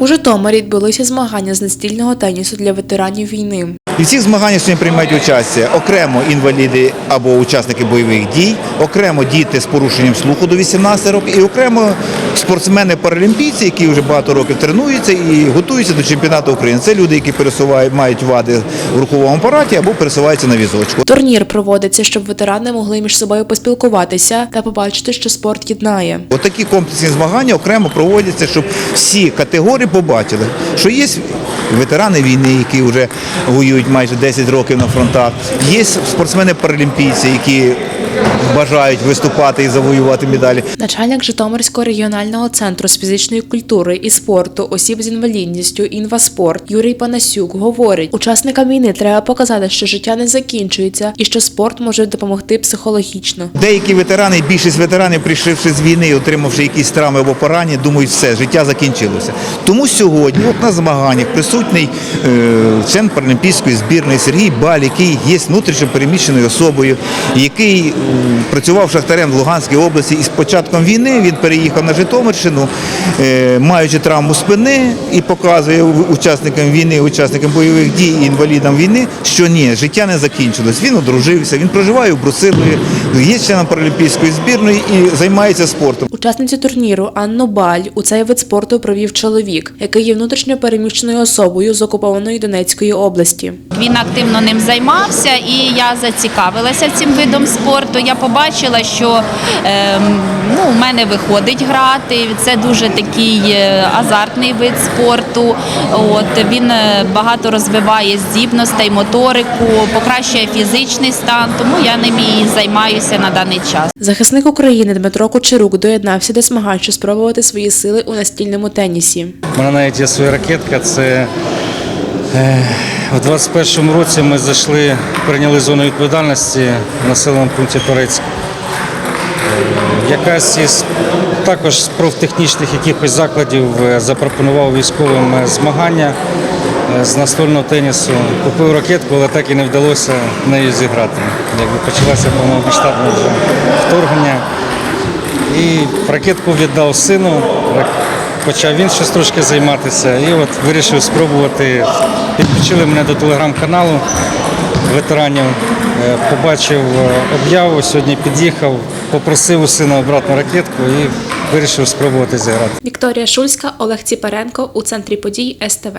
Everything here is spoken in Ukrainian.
У Житомирі відбулися змагання з настільного тенісу для ветеранів війни. І в цих змаганнях сьогодні приймають участь окремо інваліди або учасники бойових дій, окремо діти з порушенням слуху до 18 років, і окремо спортсмени-паралімпійці, які вже багато років тренуються і готуються до чемпіонату України. Це люди, які пересувають, мають вади в руховому апараті або пересуваються на візочку. Турнір проводиться, щоб ветерани могли між собою поспілкуватися та побачити, що спорт єднає. Отакі комплексні змагання окремо проводяться, щоб всі категорії побачили, що є ветерани війни, які вже воюють майже 10 років на фронтах, є спортсмени-паралімпійці, які бажають виступати і завоювати медалі. Начальник Житомирського регіонального центру з фізичної культури і спорту осіб з інвалідністю «Інваспорт» Юрій Панасюк говорить, учасникам війни треба показати, що життя не закінчується і що спорт може допомогти психологічно. Деякі ветерани, більшість ветеранів, прийшовши з війни, отримавши якісь травми або поранення, думають, все, життя закінчилося. Тому сьогодні, от на змаганнях, присутній е, член паралімпійської збірної Сергій Баль, який є внутрішньо переміщеною особою, який працював шахтарем в Луганській області, і з початком війни він переїхав на Житомирщину, е, маючи травму спини, і показує учасникам війни, учасникам бойових дій і інвалідам війни, що ні, життя не закінчилось. Він одружився, він проживає у Брусилові, є членом паралімпійської збірної і займається спортом. Учасницю турніру Анну Баль у цей вид спорту провів чоловік, який є внутрішньо переміщеною особою з окупованої Донецької області. Він активно ним займався, і я зацікавилася цим видом спорту. Я побачила, що ем, ну, у мене виходить грати. Це дуже такий е, азартний вид спорту. От він е, багато розвиває здібностей, моторику, покращує фізичний стан. Тому я ним і займаюся на даний час. Захисник України Дмитро Кочерук доєднався до змагань, щоб спробувати свої сили у настільному тенісі. У мене навіть є своя ракетка. Це е, в 21-му році ми зайшли, прийняли зону відповідальності в населеному пункті Торецьк. Е, Якась із також з профтехнічних якихось закладів е, запропонував військовим е, змагання е, з настольного тенісу. Купив ракетку, але так і не вдалося нею зіграти. Якби почалося повномасштабне вторгнення. І ракетку віддав сину, почав щось трошки займатися. І от вирішив спробувати. Підключили мене до телеграм-каналу ветеранів, Е, побачив е, об'яву, сьогодні під'їхав, попросив у сина обратну ракетку і вирішив спробувати зіграти. Вікторія Шульська, Олег Ціпаренко у центрі подій СТВ.